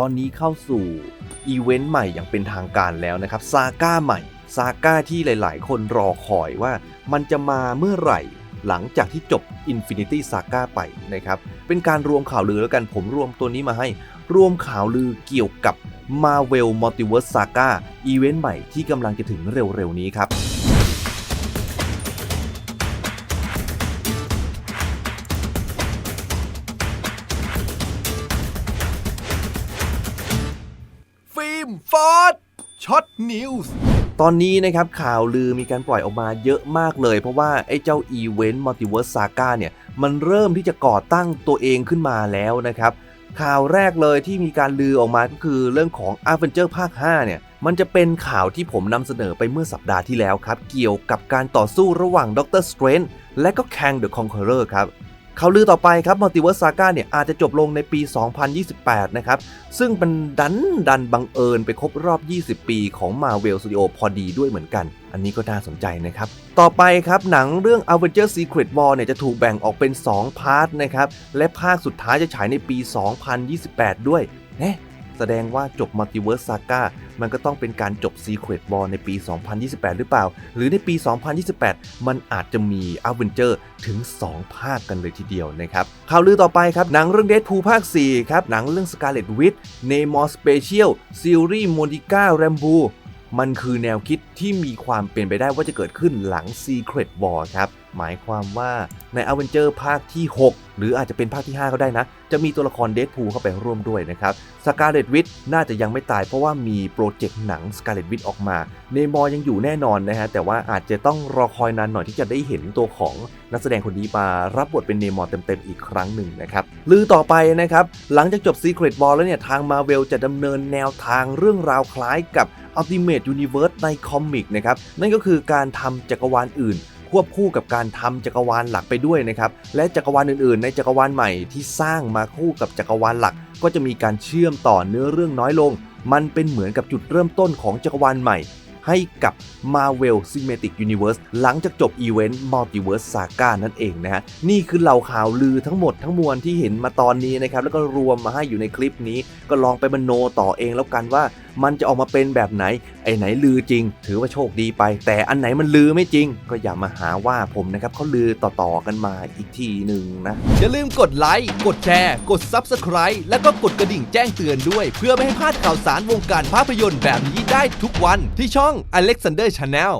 ตอนนี้เข้าสู่อีเวนต์ใหม่อย่างเป็นทางการแล้วนะครับ ซาก้าใหม่ซาก้าที่หลาย ๆ คนรอคอยว่ามันจะมาเมื่อไหร่หลังจากที่จบ Infinity Saga ไปนะครับ เป็นการรวมข่าวลือแล้วกันผมรวมตัวนี้มาให้ รวมข่าวลือเกี่ยวกับ Marvel Multiverse Saga อีเวนต์ใหม่ที่กำลังจะถึงเร็ว ๆ นี้ครับ ฟิล์มฟอร์ดช็อตนิวส์ตอนนี้นะครับข่าวลือมีการปล่อยออกมาเยอะมากเลย เพราะว่าไอ้เจ้าอีเวนต์ Multiverse Saga เนี่ย มันเริ่มที่จะก่อตั้งตัวเองขึ้นมาแล้วนะครับ ข่าวแรกเลยที่มีการลือออกมาก็คือเรื่องของ a v e n g e r ภาค 5 เนี่ย มันจะเป็นข่าวที่ผมนำเสนอไปเมื่อสัปดาห์ที่แล้วครับ เกี่ยวกับการต่อสู้ระหว่างด็อกเตอร์สเตรนและก็ Kang the Conqueror ครับ ข่าวลือต่อไปครับมัลติเวิร์สซาก้าเนี่ยอาจจะจบลงในปี 2028 นะครับ ซึ่งมันดันดันบังเอิญไปครบรอบ 20 ปีของ Marvel Studio พอดีด้วยเหมือนกัน อันนี้ก็น่าสนใจนะครับ ต่อไปครับหนังเรื่อง Avengers Secret War เนี่ยจะถูกแบ่งออกเป็น 2 พาร์ทนะครับ และภาคสุดท้ายจะฉายในปี 2028 ด้วยเนะ แสดงว่าจบมัลติเวิร์สซาก้ามันก็ต้องเป็นการจบ Secret War ในปี 2028 หรือเปล่า หรือในปี 2028 มันอาจจะมี Avenger ถึง 2 ภาคกันเลยทีเดียวนะครับ ข่าวลือต่อไปครับ หนังเรื่อง Deadpool ภาค 4 ครับ หนังเรื่อง Scarlet Witch Namor Special Series Monica Rambeau มันคือแนวคิดที่มีความเป็นไปได้ว่าจะเกิดขึ้นหลัง Secret War ครับ หมายความว่าใน Avenger ภาคที่ 6 หรืออาจจะเป็นภาคที่ 5 ก็ได้นะ จะมีตัวละคร d e a d p o o เข้าไปร่วมด้วยนะครับ Scarlet Witch น่าจะยังไม่ตายเพราะว่ามีโปรเจกต์หนัง Scarlet Witch ออกมาเนมอยังอยู่แน่นอนนะฮะแต่ว่าอาจจะต้องรอคอยนานหน่อยที่จะได้เห็นตัวของนักแสดงคนนี้มารับบทเป็นเนมอเต็มๆอีกครั้งหนึ่งนะครับลือต่อไปนะครับหลังจากจบ Secret War แล้วเนี่ยทาง Marvel จะดำเนินแนวทางเรื่องราวคล้ายกับ Ultimate Universe ในคอมิกนะครับนั่นก็คือการทำจักรวาลอื่น ควบคู่กับการทำจักรวาลหลักไปด้วยนะครับและจักรวาลอื่นๆ ในจักรวาลใหม่ที่สร้างมาคู่กับจักรวาลหลัก ก็จะมีการเชื่อมต่อเนื้อเรื่องน้อยลง มันเป็นเหมือนกับจุดเริ่มต้นของจักรวาลใหม่ ให้กับ Marvel Cinematic Universe หลังจากจบอีเวนต์ Multiverse Saga นั่นเองนะฮะ นี่คือเหล่าข่าวลือทั้งหมดทั้งมวลที่เห็นมาตอนนี้นะครับ แล้วก็รวมมาให้อยู่ในคลิปนี้ ก็ลองไปมโนต่อเองแล้วกันว่ามันจะออกมาเป็นแบบไหน ไอ้ไหนลือจริง ถือว่าโชคดีไป แต่อันไหนมันลือไม่จริง ก็อย่ามาหาว่าผมนะครับเขาลือต่อๆกันมาอีกทีหนึ่งนะ อย่าลืมกดไลค์ กดแชร์ กด Subscribe และก็กดกระดิ่งแจ้งเตือนด้วย เพื่อไม่ให้พลาดข่าวสารวงการภาพยนตร์แบบนี้ได้ทุกวันที่ช่อง Alexander Channel